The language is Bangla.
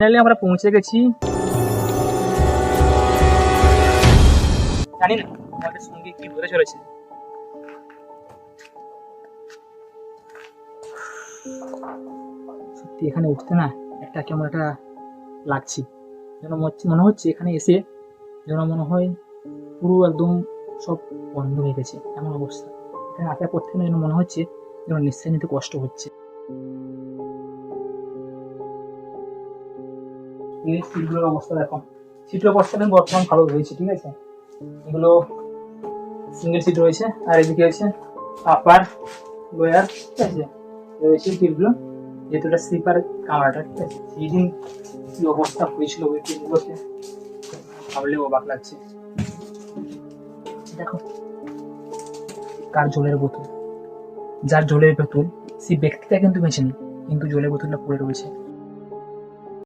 ফাইনালি আমরা পৌঁছে গেছি। জানি না আমাদের সঙ্গে কি হতে চলেছে। সত্যি এখানে উঠতে না একটা কেমন একটা লাগছে। যেন মনে হচ্ছে এখানে এসে যেন মনে হয় পুরো একদম সব বন্ধ হয়ে গেছে। এমন অবস্থা। এখানে আসার পর থেকে যেন মনে হচ্ছে যেন নিঃশ্বাস নিতে কষ্ট হচ্ছে। এই সিটগুলোর অবস্থা দেখো। সিটের অবস্থা কিন্তু বর্তমান ভালো রয়েছে, ঠিক আছে? এগুলো সিঙ্গেল সিট রয়েছে, আর এদিকে আছে আপার লোয়ার ঠিক আছে? রয়েছে সিটগুলো যেহেতু এটা স্লিপার কামরাটা ঠিক আছে? সেই কি অবস্থা হয়েছিল ওই ট্রেনগুলোতে ভাবলে অবাক লাগছে। দেখো, কার জলের বোতল? যার জলের বোতল, সেই ব্যক্তিটা কিন্তু বেঁচে নেই কিন্তু জলের বোতলটা পড়ে রয়েছে।